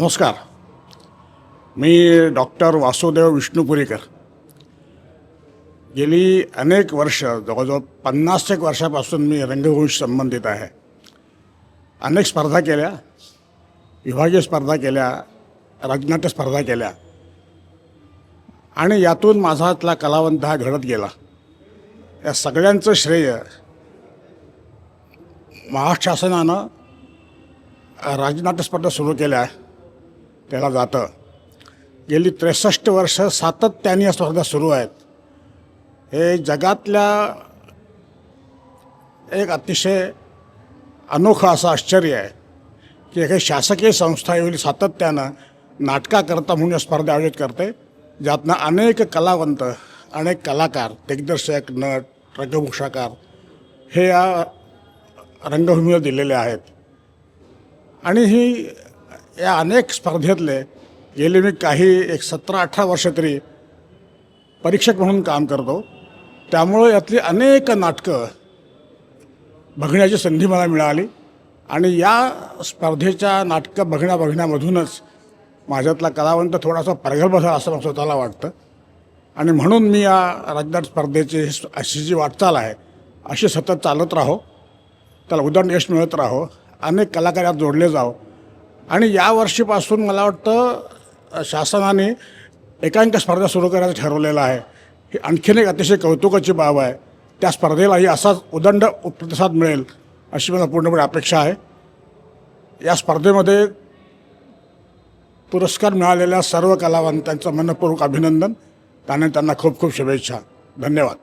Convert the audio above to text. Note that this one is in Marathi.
नमस्कार. मी डॉक्टर वासुदेव विष्णुपुरीकर. गेली अनेक वर्ष जवळजवळ पन्नास एक वर्षापासून मी रंगभूमीशी संबंधित आहे. अनेक स्पर्धा केल्या विभागीय स्पर्धा केल्या राजनाट्य स्पर्धा केल्या. आणि यातून माझातला कलावंत हा घडत गेला. या सगळ्यांचं श्रेय महाराष्ट्र शासनानं राजनाट्य स्पर्धा सुरू केल्या. त्याला जातं. गेली त्रेसष्ट वर्ष सातत्याने या स्पर्धा सुरू आहेत. हे जगातल्या एक अतिशय अनोखं असं आश्चर्य आहे की एखादी शासकीय संस्था एवढी सातत्यानं नाटकाकरता म्हणून स्पर्धा आयोजित करते ज्यातनं अनेक कलावंत अनेक कलाकार दिग्दर्शक नट रंगभूषाकार हे या रंगभूमीवर दिलेले आहेत. आणि ही या अनेक स्पर्धेतले गेले मी काही एक सतरा अठरा वर्ष तरी परीक्षक म्हणून काम करतो. त्यामुळं यातली अनेक नाटकं बघण्याची संधी मला मिळाली आणि या स्पर्धेच्या नाटकं बघण्या बघण्यामधूनच माझ्यातला कलावंत थोडासा प्रगल्भ झाला असं मला स्वतःला वाटतं. आणि म्हणून मी या राज्यात स्पर्धेची अशी जी वाटचाल आहे अशी सतत चालत राहो. त्याला उदाहरण यश मिळत राहो. अनेक कलाकार यात जोडले जावं. आणि या वर्षीपासून मला वाटतं शासनाने एकांक स्पर्धा सुरू करायचं ठरवलेलं आहे. ही आणखीन एक अतिशय कौतुकाची बाब आहे. त्या स्पर्धेलाही असाच उदंड प्रतिसाद मिळेल अशी मला पूर्णपणे अपेक्षा आहे. या स्पर्धेमध्ये पुरस्कार मिळालेल्या सर्व कलावंतांचं मनपूर्वक अभिनंदन. त्याने त्यांना खूप खूप शुभेच्छा. धन्यवाद.